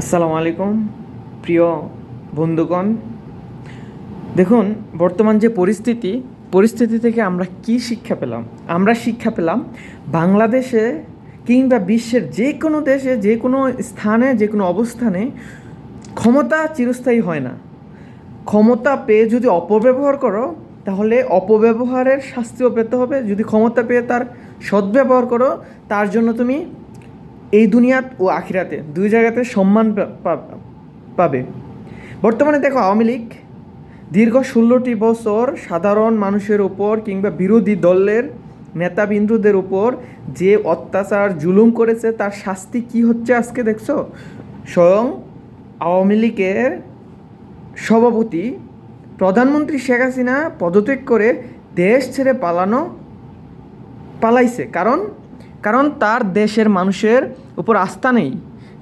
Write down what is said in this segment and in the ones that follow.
আসসালামু আলাইকুম, প্রিয় বন্ধুগণ। দেখুন, বর্তমান যে পরিস্থিতি পরিস্থিতি থেকে আমরা কি শিক্ষা পেলাম? আমরা শিক্ষা পেলাম বাংলাদেশে কিংবা বিশ্বের যে কোনো দেশে যে কোনো স্থানে যে কোনো অবস্থানে ক্ষমতা চিরস্থায়ী হয় না। ক্ষমতা পেয়ে যদি অপব্যবহার করো, তাহলে অপব্যবহারের শাস্তিও পেতে হবে। যদি ক্ষমতা পেয়ে তার সদ্ব্যবহার করো, তার জন্য তুমি এই দুনিয়াত ও আখিরাতে দুই জায়গাতে সম্মান পাবে। বর্তমানে দেখো আওয়ামী লীগ দীর্ঘ ষোলোটি বছর সাধারণ মানুষের উপর কিংবা বিরোধী দলের নেতাবিন্দুদের উপর যে অত্যাচার, জুলুম করেছে, তার শাস্তি কি হচ্ছে আজকে দেখছ? স্বয়ং আওয়ামী লীগের সভাপতি প্রধানমন্ত্রী শেখ হাসিনা পদত্যাগ করে দেশ ছেড়ে পালানো, পালাইছে। কারণ কারণ তার দেশের মানুষের উপর আস্থা নেই।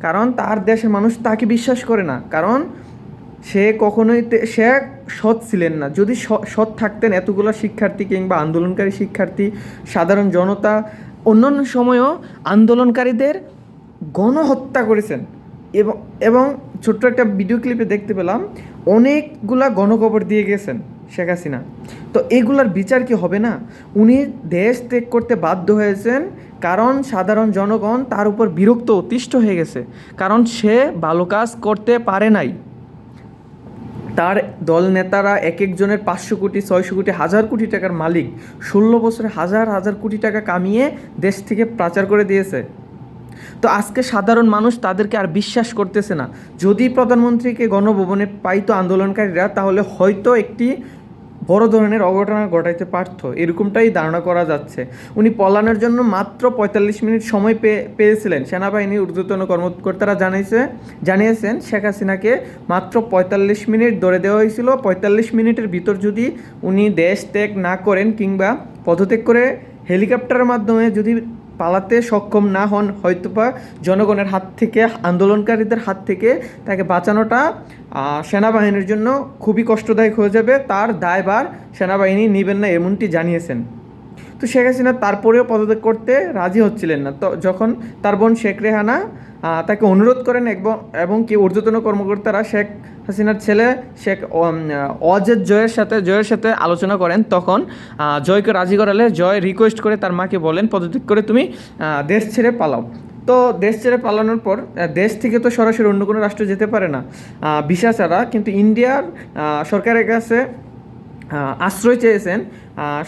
কারণ তার দেশের মানুষ তাকে বিশ্বাস করে না। কারণ সে কখনোই সে সৎ ছিলেন না। যদি সৎ থাকতেন এতগুলো শিক্ষার্থী কিংবা আন্দোলনকারী শিক্ষার্থী, সাধারণ জনতা, অন্যান্য সময়ও আন্দোলনকারীদের গণহত্যা করেছেন। এবং এবং ছোট্ট একটা ভিডিও ক্লিপে দেখতে পেলাম, অনেকগুলা গণকবর দিয়ে গেছেন শেখ হাসিনা। তো এগুলার বিচার কি হবে না? উনি দেশ ত্যাগ করতে বাধ্য হয়েছেন কারণ সাধারণ জনগণ তার উপর বিরক্ত অতিষ্ঠ হয়ে গেছে। কারণ সে ভালো কাজ করতে পারে নাই। তার দল নেতারা এক একজনের পাঁচশো কোটি, ছয়শো কোটি, হাজার কোটি টাকার মালিক। ষোলো বছরে হাজার হাজার কোটি টাকা কামিয়ে দেশ থেকে পাচার করে দিয়েছে। তো আজকে সাধারণ মানুষ তাদেরকে আর বিশ্বাস করতেছে না। যদি প্রধানমন্ত্রীকে গণভবনে পাইতো আন্দোলনকারীরা, তাহলে হয়তো একটি বড় ধরনের অঘটনা ঘটাইতে পারত। এরকমটাই ধারণা করা যাচ্ছে। উনি পলানোর জন্য মাত্র পঁয়তাল্লিশ মিনিট সময় পেয়ে, পেয়েছিলেন। সেনাবাহিনীর ঊর্ধ্বতন কর্মকর্তারা জানিয়েছে, জানিয়েছেন, শেখ হাসিনাকে মাত্র পঁয়তাল্লিশ মিনিট ধরে দেওয়া হয়েছিল। পঁয়তাল্লিশ মিনিটের ভিতর যদি উনি দেশ ত্যাগ না করেন কিংবা পদত্যাগ করে হেলিকপ্টারের মাধ্যমে যদি পালাতে সক্ষম না হন হয়তো বা জনগণের হাত থেকে, আন্দোলনকারীদের হাত থেকে তাকে বাঁচানোটা সেনাবাহিনীর জন্য খুবই কষ্টদায়ক হয়ে যাবে। তার দায়ভার সেনাবাহিনী নেবেন না, এমনটি জানিয়েছেন। তো শেখ হাসিনা তারপরেও পদত্যাগ করতে রাজি হচ্ছিলেন না। তো যখন তার বোন শেখ রেহানা তাকে অনুরোধ করেন এবং কি ঊর্ধ্বতন কর্মকর্তারা শেখ হাসিনার ছেলে শেখ অজেদ জয়ের সাথে জয়ের সাথে আলোচনা করেন, তখন জয়কে রাজি করালে জয় রিকোয়েস্ট করে তার মাকে বলেন, পদত্যাগ করে তুমি দেশ ছেড়ে পালাও। তো দেশ ছেড়ে পালানোর পর দেশ থেকে তো সরাসরি অন্য কোনো রাষ্ট্র যেতে পারে না। ভিসা ছাড়া, কিন্তু ইন্ডিয়ার সরকারের কাছে আশ্রয় চেয়েছেন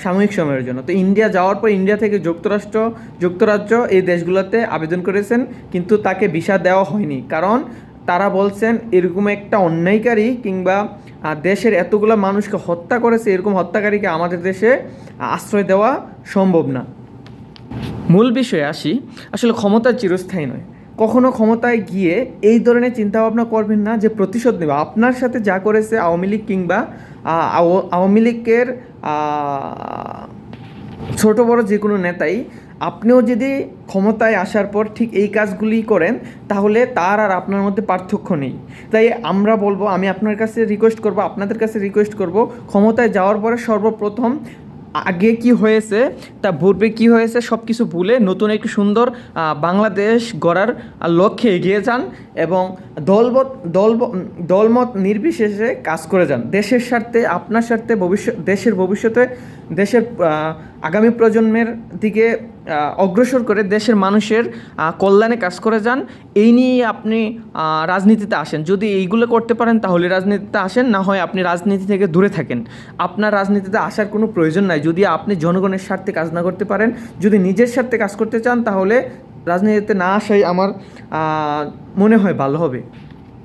সাময়িক সময়ের জন্য। তো ইন্ডিয়া যাওয়ার পর ইন্ডিয়া থেকে যুক্তরাষ্ট্র, যুক্তরাজ্য এই দেশগুলোতে আবেদন করেছেন, কিন্তু তাকে ভিসা দেওয়া হয়নি। কারণ তারা বলছেন, এরকম একটা অন্যায়কারী কিংবা দেশের এতগুলো মানুষকে হত্যা করেছে, এরকম হত্যাকারীকে আমাদের দেশে আশ্রয় দেওয়া সম্ভব না। মূল বিষয়ে আসি, আসলে ক্ষমতা চিরস্থায়ী নয়। কখনো ক্ষমতায় গিয়ে এই ধরনের চিন্তাভাবনা করবেন না যে প্রতিশোধ নেবে। আপনার সাথে যা করেছে আওয়ামী লীগ কিংবা আওয়ামী লীগের ছোট বড় যে কোনো নেতাই, আপনিও যদি ক্ষমতায় আসার পর ঠিক এই কাজগুলি করেন, তাহলে তার আর আপনার মধ্যে পার্থক্য নেই। তাই আমরা বলব, আমি আপনার কাছে রিকোয়েস্ট করব, আপনাদের কাছে রিকোয়েস্ট করব, ক্ষমতায় যাওয়ার পরে সর্বপ্রথম আগে কি হয়েছে, তা পূর্বে কি হয়েছে সব কিছু ভুলে নতুন একটি সুন্দর বাংলাদেশ গড়ার লক্ষ্যে এগিয়ে যান এবং দলবত দল দলমত নির্বিশেষে কাজ করে যান। দেশের স্বার্থে, আপনার স্বার্থে, ভবিষ্যৎ, দেশের ভবিষ্যতে, দেশের আগামী প্রজন্মের দিকে অগ্রসর করে দেশের মানুষের কল্যাণে কাজ করে যান, এই নিয়েই আপনি রাজনীতিতে আসেন। যদি এইগুলো করতে পারেন, তাহলে রাজনীতিতে আসেন, না হয় আপনি রাজনীতি থেকে দূরে থাকেন। আপনার রাজনীতিতে আসার কোনো প্রয়োজন নাই। যদি আপনি জনগণের স্বার্থে কাজ না করতে পারেন, যদি নিজের স্বার্থে কাজ করতে চান, তাহলে রাজনীতিতে না আসাই আমার মনে হয় ভালো হবে।